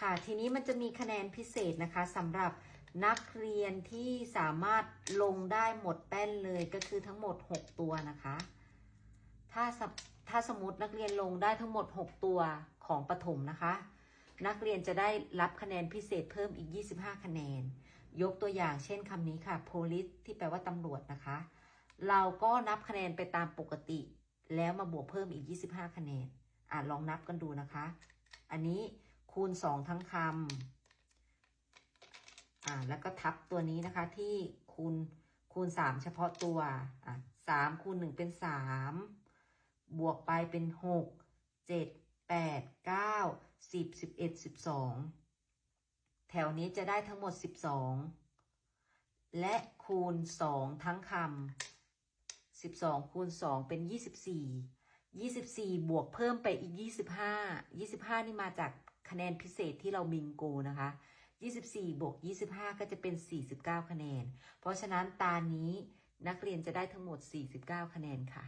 ค่ะทีนี้มันจะมีคะแนนพิเศษนะคะสำหรับนักเรียนที่สามารถลงได้หมดแป้นเลยก็คือทั้งหมด 6 ตัวนะคะ ถ้าสมถ้าสมมตินักเรียนลงได้ทั้งหมด 6 ตัวของประถมนะคะ นักเรียนจะได้รับคะแนนพิเศษเพิ่มอีก 25 คะแนน ยกตัวอย่างเช่นคำนี้ค่ะ police ที่แปลว่าตำรวจนะคะ เราก็นับคะแนนไปตามปกติ แล้วมาบวกเพิ่มอีก 25 คะแนนอะลองนับกันดูนะคะ อันนี้ คูณ2ทั้งคำอ่าแล้วก็ทับตัวนี้นะคะที่คูณคูณ3เฉพาะตัวอะ3คูณ1เป็น3บวกไปเป็น6 7 8 9 10 11 12แถวนี้จะได้ทั้งหมด12และคูณ2ทั้งคำ12คูณ2เป็น24 24บวกเพิ่มไปอีก25 25นี่มาจาก คะแนนพิเศษที่เราบิงโกนะคะ 24บวก25 ก็จะเป็น 49 คะแนน เพราะฉะนั้นตานี้นักเรียนจะได้ทั้งหมด 49 คะแนนค่ะ